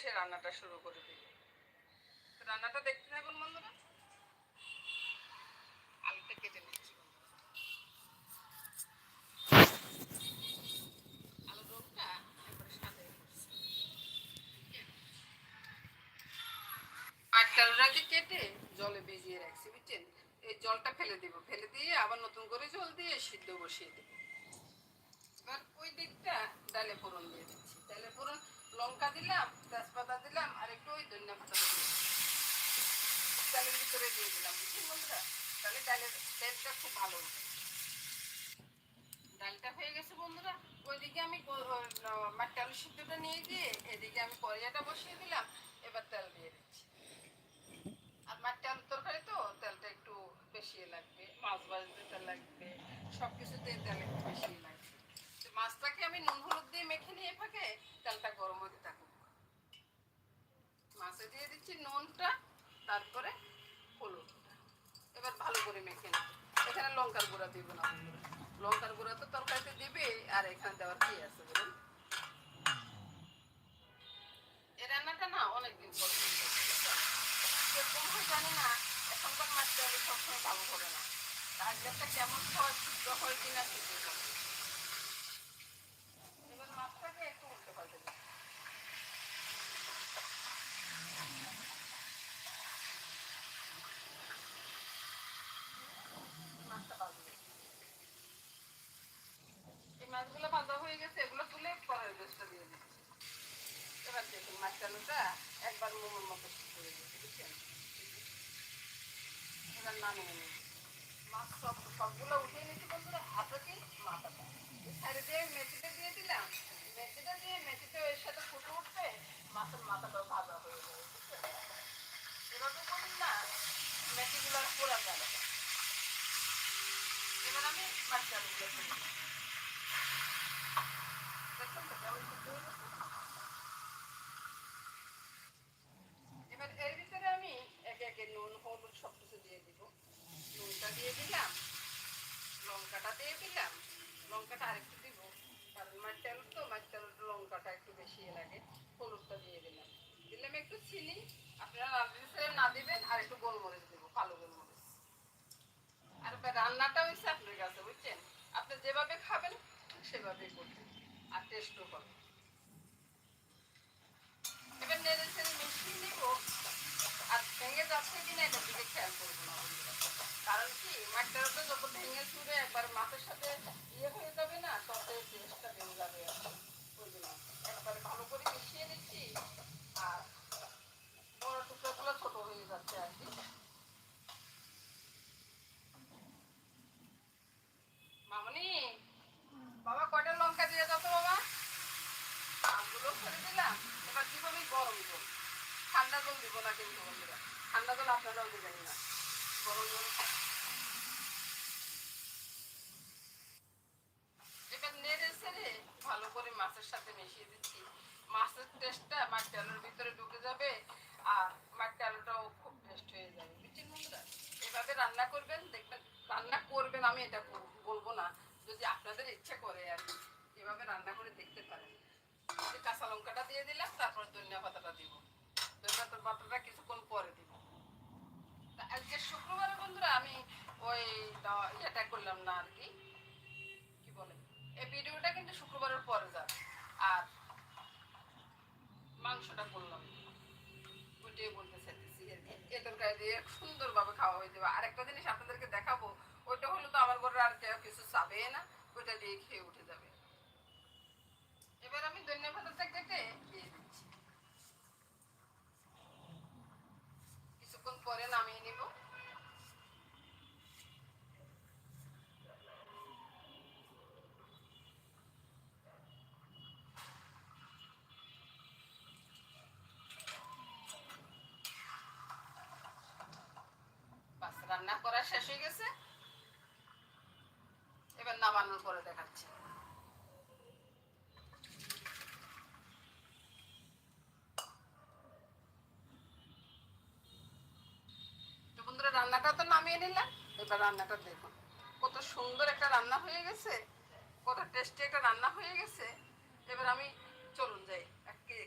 সে রান্নাটা শুরু করে তো রান্নাটা দেখতে থাকুন বন্ধুরা। আলুটা কেটে নিচ্ছি জলে ভিজিয়ে রাখছি, বুঝছেন? এই জলটা ফেলে দিব। ফেলে দিয়ে আবার নতুন করে জল দিয়ে সিদ্ধ বসিয়ে দেবো। এবার ওই দিকটা ডালে ফোড়ন দিয়ে দিচ্ছি। ডালে ফোড়ন লঙ্কা দিলাম, তেজপাতা দিলাম, আর একটু ওই ধনিয়া পাতা দিলাম। ডালের ভিতরে দিয়ে দিলাম বুঝছেন বন্ধুরা? তাহলে ডালের তেলটা খুব ভালো হবে। ডালটা হয়ে গেছে বন্ধুরা। ওইদিকে আমি মাটি আলু সিদ্ধটা নিয়ে গিয়ে এদিকে আমি কড়াইয়াটা বসিয়ে দিলাম, এবার তেল দিয়ে দিচ্ছি। আর মাটি আলুর তরকারি তো, তেলটা একটু বেশি লাগবে, মাছ ভাজতে তেল লাগবে সব কিছুতে তেল একটু বেশি লাগবে। মাছটাকে আমি নুন হলুদ দিয়ে মেখে নিয়ে ফাঁকে তেলটা গরম হতে থাকুক। মাছে দিয়ে দিচ্ছি নুনটা, তারপরে হলুদটা। এবার ভালো করে মেখে নেব। এখানে লঙ্কার গুঁড়া দিব না। লঙ্কার গুঁড়া তো তরকারিতে দিবে আর এখানে দেওয়ার কি আছে বলুন? এই রান্নাটা না অনেকদিন পর? কীরকম জানি না, এখনকার মাছ ডালে সবসময় ভালো করে না। আজকেরটা কেমন হয়, শুদ্ধ হয় কিনা সেটাই জানি না। এবার মাছটাকে একটু উল্টে পাল্টে দিই মাছটা ভাজবে এই মাছগুলো ভাজা হয়ে গেছে এগুলো তুলে পরের বেশটা দিয়ে দিচ্ছি এবার দেখুন একবার মোমোর মতো সিদ্ধ হয়ে বুঝছেন? এবার নামিয়ে নিই মাছ সব, সবগুলো উঠিয়ে নিচ্ছি বন্ধুরা হাতে মাথাটা সাইডে দিয়ে মেথিটা দিয়ে দিলাম। মেথিটা দিয়ে মেথিটা এর সাথে ফুটে উঠবে, মাছের মাথাটাও ভাজা হয়ে যাবে এভাবে করুন না মেথিগুলো আর পোড়া যাবে এবার আমি মাছ আলুগুলো ফেলে দিলাম দেখুন তো কেমন সিদ্ধ হয়ে গেছে? এবার এর ভিতরে আমি একে একে নুন হলুদ সব কিছু দিয়ে দিব নুনটা দিয়ে দিলাম, লঙ্কাটা দিয়ে দিলাম, লঙ্কাটা আরেকটু দিব। কারণ মাছ আলু তো মাছ আলুর লঙ্কাটা একটু বেশি লাগে, হলুদটা দিয়ে দিলাম। দিলাম একটু চিনি, আপনারা রাঁধতে না দিবেন, আর একটু গোলমরিচ দেবো, কালো গোলমরিচ। আর রান্নাটা হয়েছে আপনার কাছে, বুঝছেন? আপনি যেভাবে খাবেন, সেভাবেই করবেন। আর টেস্টও করবেন এবার নেড়ে চেড়ে মিশিয়ে নিব আর ভেঙে যাচ্ছে কিনা এটার দিকে খেয়াল করব না বন্ধুরা। কারণ কি মাছটার উপরে যত ভেঙে চুরে একবার মাছের সাথে ইয়ে হয়ে যাবে না তত টেস্টটা ভেঙে যাবে আর কি। ওই জন্য একবারে ভালো করে মিশিয়ে দিচ্ছি আর বড় টুকরোগুলো ছোট হয়ে যাচ্ছে আর কি মামনি বাবা কয়টা লঙ্কা দিয়ে যাও তো বাবা আমগুলো ফেলে দিলাম এবার দিব আমি গরম জল ঠান্ডা জল দিব না কিন্তু বন্ধুরা ঠান্ডা জল আপনারাও দেবেন না গরম জল এবার নেড়ে ছেড়ে ভালো করে মাছের সাথে মিশিয়ে দিচ্ছি মাছের টেস্টটা মাছ আলুর ভিতরে ঢুকে যাবে আর মাছ আলুটাও খুব টেস্ট হয়ে যাবে বুঝছেন বন্ধুরা এভাবে রান্না করবেন, দেখবেন রান্না করবেন, আমি এটা বল- বলব না, যদি আপনাদের ইচ্ছে করে আর কি, এভাবে রান্না করে দেখতে পারেন। কাঁচা লঙ্কাটা দিয়ে দিলাম, তারপর ধনিয়া পাতাটা দিব। ধনিয়া পাতাটা কিছুক্ষণ পরে দিব। আজকে শুক্রবারে বন্ধুরা, আমি ওই ইয়েটা করলাম না আর কি। বলে? এই ভিডিওটা কিন্তু শুক্রবারের পরে যাবে। আর মাংসটা করলাম। ওইটাই বলতে চাইতেছি এ খাওয়া হয়ে যাবে। আরেকটা জিনিস আপনাদেরকে দেখাবো, ওইটা হলো তো আমার ঘরে আর কেউ কিছু চাবে না। ওইটা দিয়ে খেয়ে উঠে যাবে এবার আমি ধনিয়া পাতাটা কেটে দিয়ে দিচ্ছি কিছুক্ষণ পরে নামিয়ে নিব বাস রান্না শেষ হয়ে গেছে। এবার নামানোর পরে দেখাচ্ছি। রান্নাটা তো নামিয়ে নিলাম। এবার রান্নাটা দেখুন। কত সুন্দর একটা রান্না হয়ে গেছে। কত টেস্টি একটা রান্না হয়ে গেছে। এবার আমি, চলুন যাই।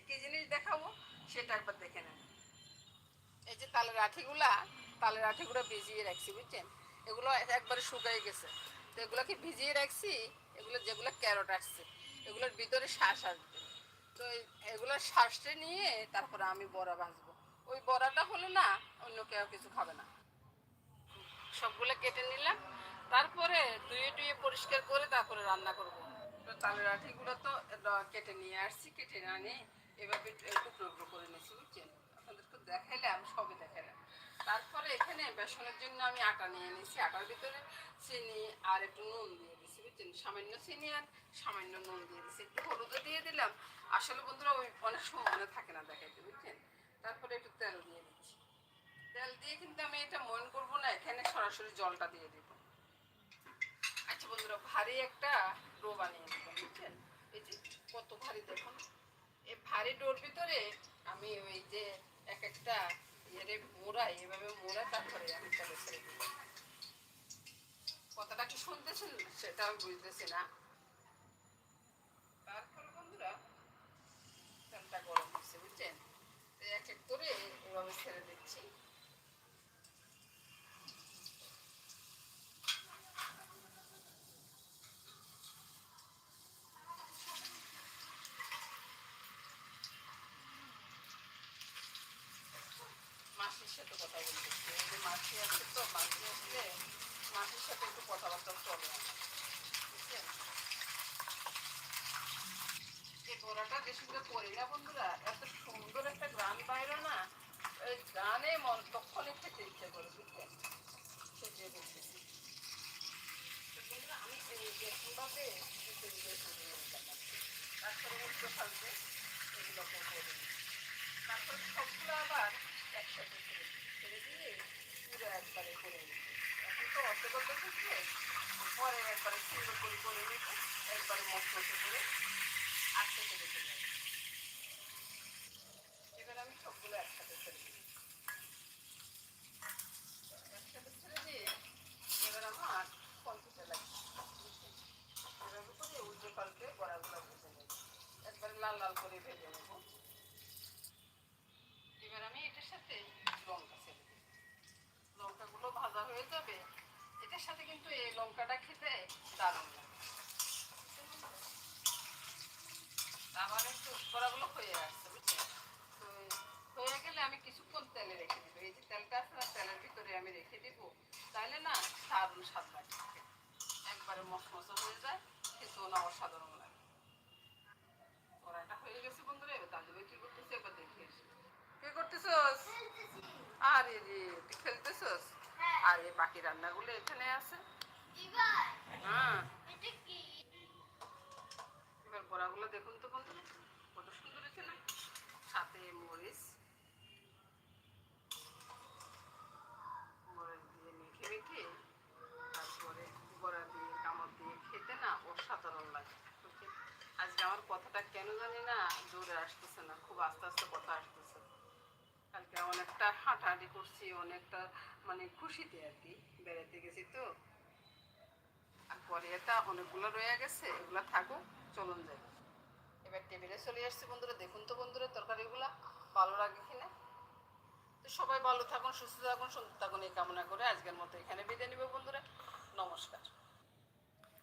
কি জিনিস দেখাবো সেটা একবার দেখে নেন এই যে তালের আঠিগুলা তালের আঠিগুলো ভিজিয়ে রাখছি, বুঝছেন? এগুলো একবারে শুকাই গেছে। তো এগুলোকে ভিজিয়ে রাখছি, এগুলো যেগুলো ক্যারট আসছে, এগুলোর ভিতরে শ্বাস আসবে। তো এগুলো শ্বাসটা নিয়ে তারপরে আমি বড়া ভাজবো। ওই বড়াটা হলে না, অন্য কেউ কিছু খাবে না। সবগুলো কেটে নিলাম, তারপরে ধুয়ে টুয়ে পরিষ্কার করে তারপরে রান্না করব। তো তালের আঠিগুলো তো কেটে নিয়ে আসছি, কেটে না নিয়ে এভাবে টুকরো টুকরো করে নিয়েছি, বুঝছেন? আপনাদেরকে দেখাইলাম সবই দেখাইলাম। তারপরে এখানে বেসনের জন্য আমি আটা নিয়ে নিয়েছি। আটার ভিতরে চিনি আর একটু নুন দিয়ে দিয়েছি, বুঝছেন? সামান্য চিনি আর সামান্য নুন দিয়ে দিয়েছি। একটু হলুদও দিয়ে দিলাম। আসলে বন্ধুরা, ওই অনেক সময় মনে থাকে না দেখাইতে, বুঝছেন? তারপরে একটু তেল দিয়ে দিচ্ছি। তেল দিয়ে কিন্তু আমি এটা মন করব না, এখানে সরাসরি জলটা দিয়ে দিব। আচ্ছা বন্ধুরা, ভারী একটা ডো বানিয়ে দেবো বুঝছেন? এই যে কত ভারী দেখুন। এই ভারী ডোর ভিতরে আমি ওই যে এক একটা কথাটা কি শুনতেছেন? সেটা আমি বুঝতেছি না। তারপরে বন্ধুরা তেলটা গরম হচ্ছে, বুঝছেন? এক এক করে এভাবে ছেড়ে দিচ্ছি। সাথে কথা বলতেছি যে মাসি আছে তো মাসি আসলে মাসির সাথে একটু কথাবার্তা চলে বুঝছেন এই বড়াটা করে করি না বন্ধুরা এত সুন্দর একটা গান বাইরে না ওই গানে মন তখনই খেতে ইচ্ছে করে বুঝছেন সেটাই বলতেছি আমি এই উল্টো ফালতে এগুলো করে তারপরে সবগুলো আবার একসাথে ছেড়ে দিই। ছেড়ে দিয়ে পুরো একবারে করে নিই এখন তো অর্ধেক অর্ধেক হচ্ছে পরে একবারে সুন্দর করে করে নিব একবারে মশলা করে আটকে রেখে যাবে এবার আমি সবগুলো একসাথে ছেড়ে দিই একসাথে ছেড়ে দিয়ে এবার আমার পঞ্চাশে লাগবে এভাবে করে উল্টো পাল্টে বড়াগুলো ভেজে নেব একবারে লাল লাল করে ভেজে নেব লঙ্কাটা খেতে দারুণ আবার একটু বড়াগুলো হয়ে আসছে বুঝছেন? তো হয়ে গেলে আমি কিছুক্ষণ তেলে রেখে দিব। এই যে তেলটা আছে না তেলের ভিতরে আমি রেখে দিব। তাহলে না দারুণ স্বাদ লাগে একবারে মশমশা হয়ে যায় খেতেও না অসাধারণ লাগে। কড়াইটা হয়ে গেছে বন্ধুরা এবার দাদু ভাই কি করতেছে একবার দেখে আসি। কি করতেছস? আরে রে তুই খেলতেছস? আর এই বাকি রান্নাগুলো এখানে আছে। এবার বড়াগুলো দেখুন তো বন্ধুরা, কত সুন্দর হয়েছে না? সাথে মরিচ মরিচ দিয়ে মেখে মেখে তারপরে বড়া দিয়ে, কামড় দিয়ে খেতে না অসাধারণ লাগে। আজকে আমার কথাটা কেন জানি না, জোরে আসতেছে না, খুব আস্তে আস্তে কথা আসতেছে। কালকে অনেকটা হাঁটাহাঁটি করছি, অনেকটা মানে খুশিতে আর কি বেড়াতে গেছি তো। পরে এটা অনেকগুলো রয়ে গেছে, এগুলো থাকুক, চলুন যাই। এবার টেবিলে চলে আসছি বন্ধুরা, দেখুন তো বন্ধুরা, তরকারিগুলা ভালো লাগে কিনা? তো সবাই ভালো থাকুন, সুস্থ থাকুন, সুন্দর থাকুন, এই কামনা করে আজকের মতো এখানে বিদায় নিব বন্ধুরা। নমস্কার।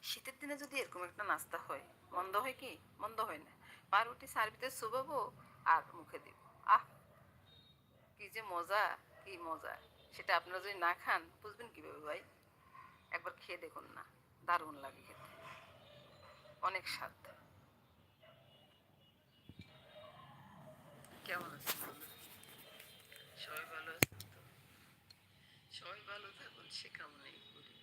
শীতের দিনে যদি এরকম একটা নাস্তা হয়, মন্দ হয় কি? মন্দ হয় না। পাউরুটি সার্ভিতে চুবাবো আর মুখে দিব। আহ, কি যে মজা, কি মজা। সেটা আপনারা যদি না খান, বুঝবেন কীভাবে ভাই? একবার খেয়ে দেখুন না। দারুণ লাগে খেতে। অনেক স্বাদ। কেমন আছেন সবাই ভালো আছেন তো? সবাই ভালো থাকুন, সে কামনাই করি।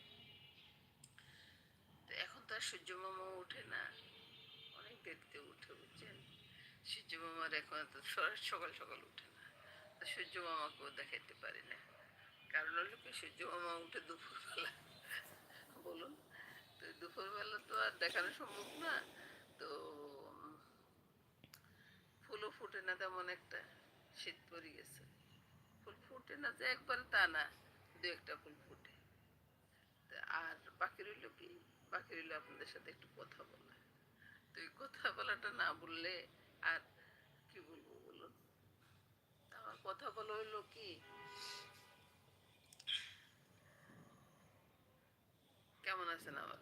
তো এখন তো আর সূর্য মামা ওঠে না। অনেক দেরিতে উঠে, বুঝছেন? সূর্য মামার এখন তো সকাল সকাল উঠে না। তো সূর্য মামাকেও দেখাইতে পারি না। কারণ হলো কি, সূর্য মামা উঠে দুপুরবেলা। বলুন। দুপুরবেলা তো আর দেখানো সম্ভব না, তো ফুলও ফুটে না তেমন একটা, শীত পড়ে গেছে। ফুল ফুটে না যে একবারে তা না, দু একটা ফুল ফুটে। আর বাকি রইল কি? বাকি রইল আপনাদের সাথে একটু কথা বলা। তো এই কথা বলাটা না বললে আর কি বলব বলুন? কথা বলা হইল কি? কেমন আছেন আমার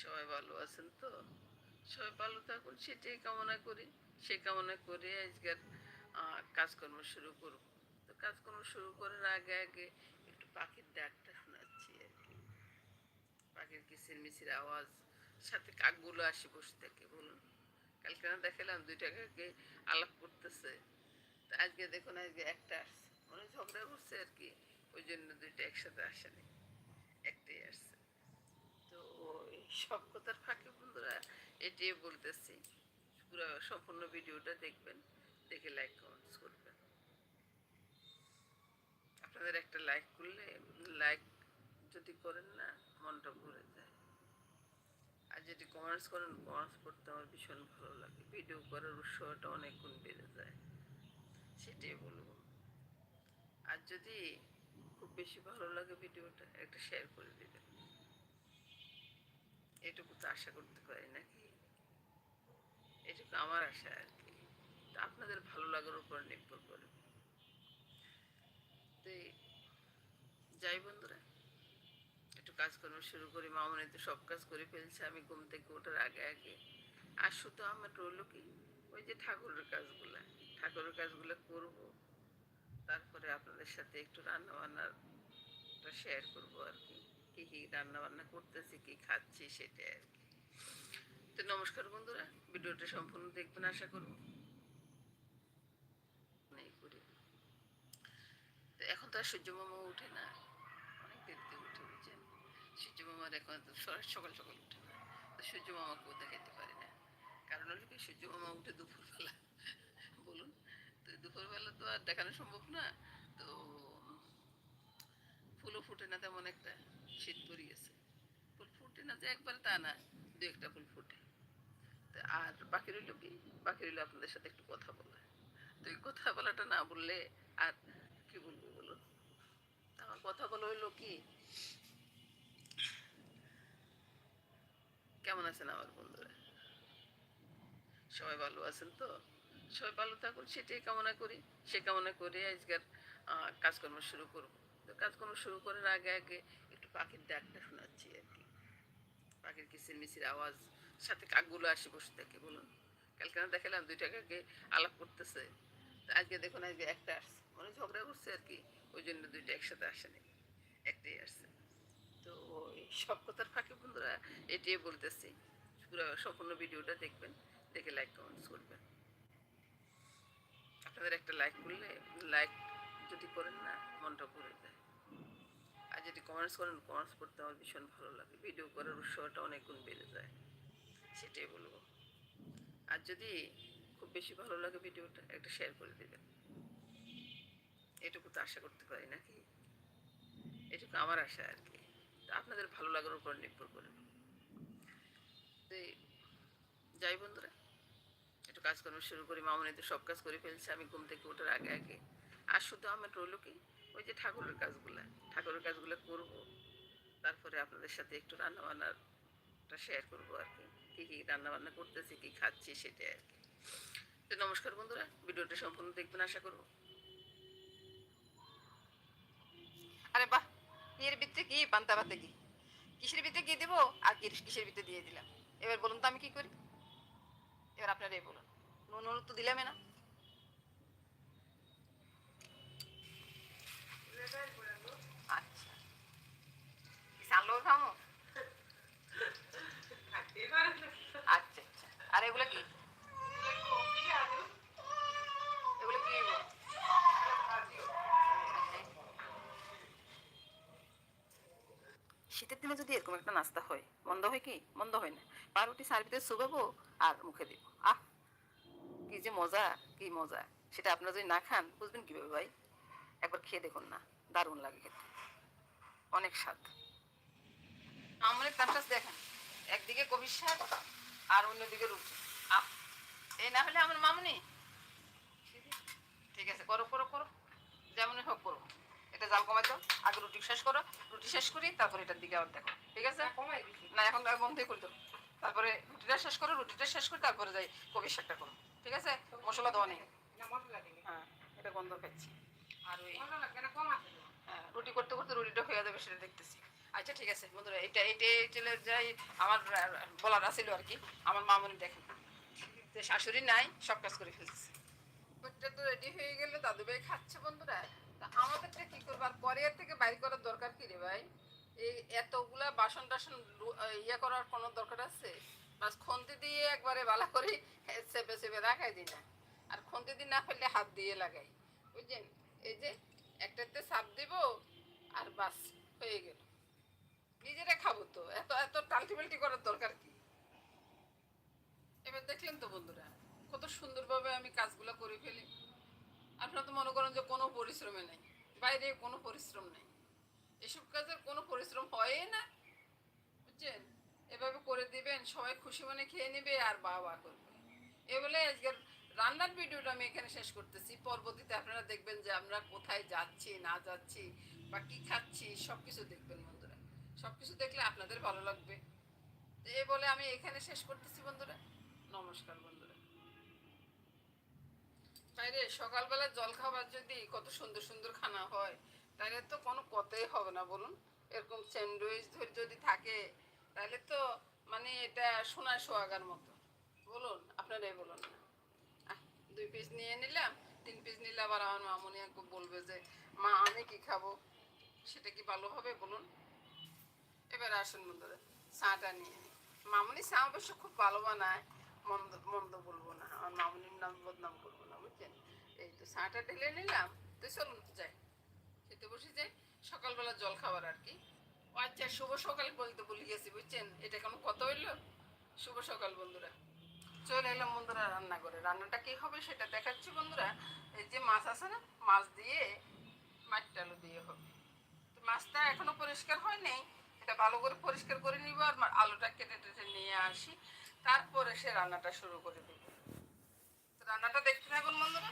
সবাই ভালো আছেন তো? সবাই ভালো থাকুন, সেটাই কামনা করি। সে কামনা করে আজকের কাজকর্ম শুরু করব। তো কাজকর্ম শুরু করার আগে আগে একটু পাখির ডাকটা শোনাচ্ছি আর কি। পাখির কিচির মিচির আওয়াজ, সাথে কাকগুলো আসি বসে থাকে, বলুন। কালকে না দেখালাম দুইটা কাকে আলাপ করতেছে। তো আজকে দেখুন, আজকে একটা আসছে। মনে ঝগড়া করছে আর কি, ওই জন্য দুইটা একসাথে আসেনি। একটাই আসছে। সব কথার ফাঁকে বন্ধুরা এটাই বলতেছি। পুরো সম্পূর্ণ ভিডিওটা দেখবেন, দেখে লাইক কমেন্টস করবেন। আপনাদের একটা লাইক করলে লাইক যদি করেন না, মনটা ভরে যায়। আর যদি কমেন্টস করেন কমেন্টস করতে আমার ভীষণ ভালো লাগে। ভিডিও করার উৎসাহটা অনেক গুণ বেড়ে যায়। সেটাই বলব। আর যদি খুব বেশি ভালো লাগে ভিডিওটা একটা শেয়ার করে দেবেন। এটুকু তো আশা করতে পারি নাকি? এটুকু আমার আশা আর কি। আপনাদের ভালো লাগার উপর নির্ভর করে। তো যাই বন্ধুরা, একটু কাজকর্ম শুরু করি। মামনি তো সব কাজ করে ফেলছে, আমি ঘুম থেকে ওঠার আগে আগে। আর শুধু আমার রইল কি? ওই যে ঠাকুরের কাজগুলা। ঠাকুরের কাজগুলো করব। তারপরে আপনাদের সাথে একটু রান্না বান্নারটা শেয়ার করব আর কি। কী কী রান্না বান্না করতেছি, কি খাচ্ছি সেটাই আর কি। তো নমস্কার বন্ধুরা, ভিডিওটা সম্পূর্ণ দেখবেন আশা করব। এখন তো আর সূর্য মামা উঠে না। অনেক দেরিতে উঠে, বুঝছেন? সূর্য মামার এখন তো সকাল সকাল উঠে না। তো সূর্য মামাকেও দেখাতে পারি না। কারণ হলো কি, সূর্য মামা উঠে দুপুরবেলা। বলুন, তো দুপুরবেলা তো আর দেখানো সম্ভব না। তো ফুলও ফুটে না, তেমন একটা শীত পড়ে গেছে ফুল ফুটে না যে একবারে তা না, দু একটা ফুল ফুটে। আর বাকি রইল কি? বাকি রইল আপনাদের সাথে একটু কথা বলা তো কথা বলাটা না বললে আর কি বলব বলুন? তা আমার কথা বলা হইল কি? কেমন আছেন আমার বন্ধুরা? সবাই ভালো আছেন তো? সবাই ভালো থাকুন, সেটাই কামনা করি। সে কামনা করে আজকের কাজকর্ম শুরু করব। কাজকর্ম শুরু করার আগে আগে একটু পাখির ডাকটা শোনাচ্ছি আর কি। পাখির কিচির মিচির আওয়াজ, সাথে কাকগুলো আসে বসে থাকে, বলুন। কালকে দেখালাম দুইটা কাকে আলাপ করতেছে। আজকে দেখুন, আজকে একটা আসছে। মনে হয় ঝগড়া করছে আর কি, ওই জন্য দুইটা একসাথে আসেনি। একটাই আসছে। তো এই সব কথার ফাঁকে বন্ধুরা, এটাই বলতেছি। পুরো সম্পূর্ণ ভিডিওটা দেখবেন, দেখে লাইক কমেন্টস করবেন। আপনাদের একটা লাইক করলে লাইক যদি করেন না, মনটা ভরে যায়। যদি কমেন্টস করেন কমেন্টস করতে আমার ভীষণ ভালো লাগে। ভিডিও করার উৎসাহটা অনেক গুণ বেড়ে যায়। সেটাই বলব। আর যদি খুব বেশি ভালো লাগে ভিডিওটা একটা শেয়ার করে দেবেন। এটুকু তো আশা করতে পারি নাকি? এটুকু আমার আশা আর কি। আপনাদের ভালো লাগার উপর নির্ভর করে। যাই বন্ধুরা, একটু কাজকর্ম শুরু করি। মামনি তো সব কাজ করে ফেলছে। আমি ঘুম থেকে ওঠার আগে আগে আর শুধু আমার রইল কি? ওই যে ঠাকুরের কাজগুলা, ঠাকুরের কাজগুলো করব। তারপরে আপনাদের সাথে একটু রান্না বান্নারটা শেয়ার করব আর কি। কী কী রান্না বান্না করতেছি, কী খাচ্ছি সেটাই আর কি। তো নমস্কার বন্ধুরা, ভিডিওটা সম্পূর্ণ দেখবেন আশা করব। আরে বাহ এর ভিতরে কি? পান্তা ভাতে কি? কিসের ভিতরে কি দেবো? আর কি কিসের ভিতরে দিয়ে দিলাম? এবার বলুন তো আমি কি করি? এবার আপনারাই বলুন। নুন হলুদ তো দিলামই না। আচ্ছা। আচ্ছা আচ্ছা। শীতের দিনে যদি এরকম একটা নাস্তা হয়, মন্দ হয় কি? মন্দ হয় না। পাউরুটি সার্ভিতে শুকাবো আর মুখে দিব। আহ, কি যে মজা, কি মজা। সেটা আপনারা যদি না খান, বুঝবেন কীভাবে ভাই? একবার খেয়ে দেখুন না। দারুণ লাগে খেতে। অনেক স্বাদ। আমার তারটাস দেখেন একদিকে কবির শাক আর অন্যদিকে রুটি। এই না হলে আমার মামুনি। ঠিক আছে করো করো করো। যেমনই হোক করো। এটা জাল কমাই দাও আগে রুটি শেষ করো রুটি শেষ করি তারপরে এটার দিকে আবার দেখো। ঠিক আছে? না এখন বন্ধই করে দাও তারপরে রুটিটা শেষ করো রুটিটা শেষ করে তারপরে যাই কবির শাকটা করো। ঠিক আছে? মশলা দেওয়া নেই। হ্যাঁ এটা গন্ধ পাচ্ছি আর হ্যাঁ, রুটি করতে করতে রুটিটা হয়ে যাবে সেটা দেখতেছি। আচ্ছা ঠিক আছে বন্ধুরা এটা এটা চলে যাই আমার বলার আছিল আর কি আমার মামনি দেখেন। যে শাশুড়ি নাই সব কাজ করে ফেলতেছে। ওটা তো রেডি হয়ে গেলে দাদু ভাই খাচ্ছে বন্ধুরা। তা আমাদেরটা কি করব আর পরে থেকে বাইর করার দরকার কি রে ভাই? এই এতগুলা বাসন টাসন ইয়ে করার কোনো দরকার আছে? বাস খন্তি দিয়ে একবারে বালা করে চেপে চেপে রাখাই দিই না। আর খন্তি দিয়ে না ফেললে হাত দিয়ে লাগাই বুঝছেন? এই যে একটাতে চাপ দিব আর বাস, হয়ে গেল। নিজেরা খাব তো, এত এত টাল্টিমেল্টি করার দরকার কি? এবার দেখলেন তো বন্ধুরা, কত সুন্দরভাবে আমি কাজগুলো করে ফেলি। আপনারা তো মনে করেন যে কোনো পরিশ্রমে নেই, বাইরে কোনো পরিশ্রম নেই। এসব কাজের কোনো পরিশ্রম হয়ই না, বুঝছেন? এভাবে করে দিবেন, সবাই খুশি মনে খেয়ে নেবে আর বাবা করবে। এ বলে আজকের রান্নার ভিডিওটা আমি এখানে শেষ করতেছি। পরবর্তীতে আপনারা দেখবেন যে আমরা কোথায় যাচ্ছি, না যাচ্ছি, বা কি খাচ্ছি সব কিছু দেখবেন বন্ধুরা। সব কিছু দেখলে আপনাদের ভালো লাগবে। তো এ বলে আমি এখানে শেষ করতেছি বন্ধুরা। নমস্কার বন্ধুরা। তাইলে সকালবেলা জল খাবার যদি কত সুন্দর সুন্দর খানা হয় তাহলে তো কোনো কথাই হবে না, বলুন। এরকম স্যান্ডউইচ ধরে যদি থাকে তাহলে তো মানে এটা সোনায় সোয়াগার মতো। বলুন, আপনারাই বলুন না। দুই পিস নিয়ে নিলাম, তিন পিস নিলে আবার আমার মামনি একটু বলবে যে, মা, আমি কি খাব? সেটা কি ভালো হবে বলুন? এবার আসুন বন্ধুরা, চাটা নিয়ে নিই মামনি চা অবশ্য খুব ভালো বানায়, মন্দ মন্দ বলব না, আমার মামনির নাম বদনাম করব না, বুঝছেন? এই তো চাটা ঢেলে নিলাম, তো চলুন যাই, খেতে বসে যাই, সকালবেলা জল খাবার আর কি। আচ্ছা শুভ সকাল বলতে ভুলে গেছি, বুঝছেন? এটা কোনো কথা হইল? শুভ সকাল বন্ধুরা। চলে এলাম বন্ধুরা রান্না করে। রান্নাটা কী হবে সেটা দেখাচ্ছি বন্ধুরা। এই যে মাছ আছে না, মাছ দিয়ে মাটিটালু দিয়ে হবে। তো মাছটা এখনও পরিষ্কার হয়নি। এটা ভালো করে পরিষ্কার করে নিব আর আলুটা কেটে টেটে নিয়ে আসি। তারপরে সে রান্নাটা শুরু করে দেব। রান্নাটা দেখতে থাকুন বন্ধুরা।